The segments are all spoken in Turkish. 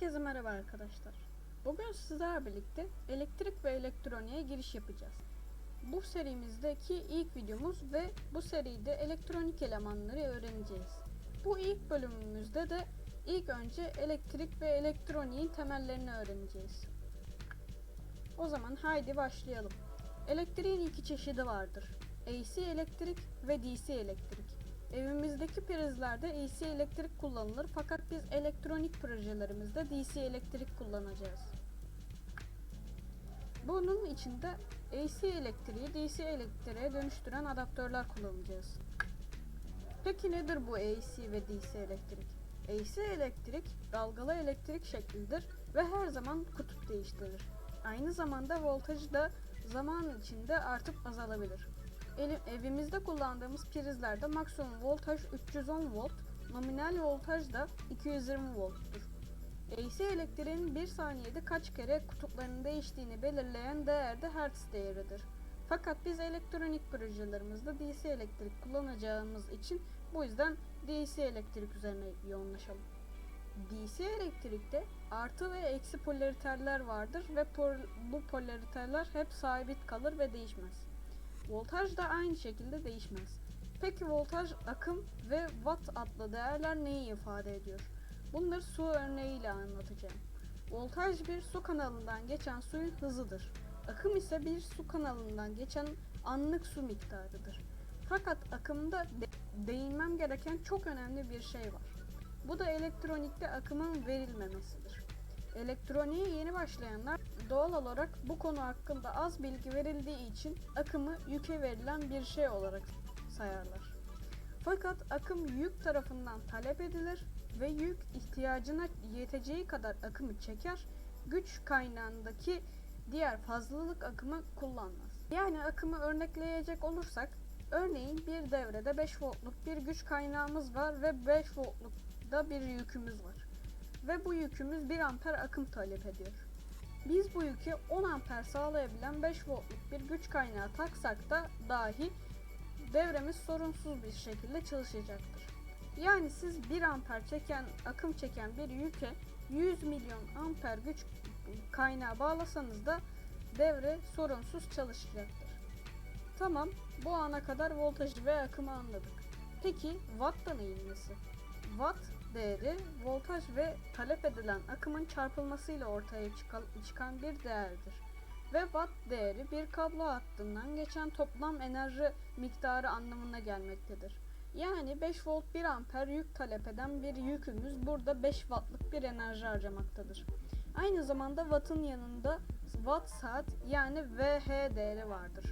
Herkese merhaba arkadaşlar. Bugün sizlerle birlikte elektrik ve elektroniğe giriş yapacağız. Bu serimizdeki ilk videomuz ve bu seride elektronik elemanları öğreneceğiz. Bu ilk bölümümüzde de ilk önce elektrik ve elektroniğin temellerini öğreneceğiz. O zaman haydi başlayalım. Elektriğin iki çeşidi vardır. AC elektrik ve DC elektrik. Evimizdeki prizlerde AC elektrik kullanılır fakat biz elektronik projelerimizde DC elektrik kullanacağız. Bunun içinde AC elektriği DC elektriğe dönüştüren adaptörler kullanacağız. Peki nedir bu AC ve DC elektrik? AC elektrik dalgalı elektrik şeklidir ve her zaman kutup değiştirir. Aynı zamanda voltajı da zaman içinde artıp azalabilir. Eli- evimizde kullandığımız prizlerde maksimum voltaj 310 volt, nominal voltaj da 220 volttur. AC elektriğin 1 saniyede kaç kere kutuplarının değiştiğini belirleyen değer de hertz değeridir. Fakat biz elektronik projelerimizde DC elektrik kullanacağımız için bu yüzden DC elektrik üzerine yoğunlaşalım. DC elektrikte artı ve eksi polariterler vardır ve bu polariterler hep sabit kalır ve değişmez. Voltaj da aynı şekilde değişmez. Peki voltaj, akım ve watt adlı değerler neyi ifade ediyor? Bunları su örneğiyle anlatacağım. Voltaj bir su kanalından geçen suyun hızıdır. Akım ise bir su kanalından geçen anlık su miktarıdır. Fakat akımda de- değinmem gereken çok önemli bir şey var. Bu da elektronikte akımın verilmemesidir. Elektroniğe yeni başlayanlar doğal olarak bu konu hakkında az bilgi verildiği için akımı yüke verilen bir şey olarak sayarlar. Fakat akım yük tarafından talep edilir ve yük ihtiyacına yeteceği kadar akımı çeker, güç kaynağındaki diğer fazlalık akımı kullanmaz. Yani akımı örnekleyecek olursak, örneğin bir devrede 5 voltluk bir güç kaynağımız var ve 5 voltluk da bir yükümüz var. Ve bu yükümüz 1 amper akım talep ediyor. Biz bu yükü 10 amper sağlayabilen 5 voltluk bir güç kaynağı taksak da dahi devremiz sorunsuz bir şekilde çalışacaktır. Yani siz 1 amper çeken, akım çeken bir yüke 100 milyon amper güç kaynağı bağlasanız da devre sorunsuz çalışacaktır. Tamam, bu ana kadar voltajı ve akımı anladık. Peki watt da neyin? Watt değeri voltaj ve talep edilen akımın çarpılmasıyla ortaya çıkan, bir değerdir. Ve watt değeri bir kablo hattından geçen toplam enerji miktarı anlamına gelmektedir. Yani 5 volt 1 amper yük talep eden bir yükümüz burada 5 wattlık bir enerji harcamaktadır. Aynı zamanda wattın yanında watt saat yani VH değeri vardır.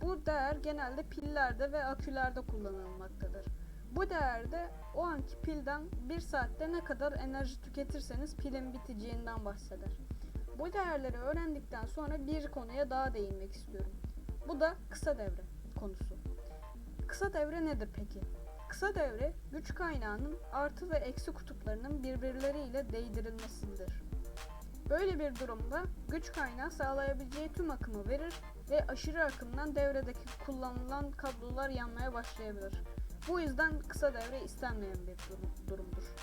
Bu değer genelde pillerde ve akülerde kullanılmaktadır. Bu değerde o anki pilden 1 saatte ne kadar enerji tüketirseniz pilin biteceğinden bahseder. Bu değerleri öğrendikten sonra bir konuya daha değinmek istiyorum. Bu da kısa devre konusu. Kısa devre nedir peki? Kısa devre güç kaynağının artı ve eksi kutuplarının birbirleriyle değdirilmesidir. Böyle bir durumda güç kaynağı sağlayabileceği tüm akımı verir ve aşırı akımdan devredeki kullanılan kablolar yanmaya başlayabilir. Bu yüzden kısa devre istenmeyen bir durum- durumdur.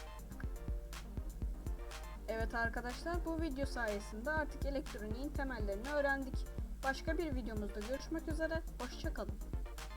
Evet arkadaşlar bu video sayesinde artık elektroniğin temellerini öğrendik. Başka bir videomuzda görüşmek üzere, hoşçakalın.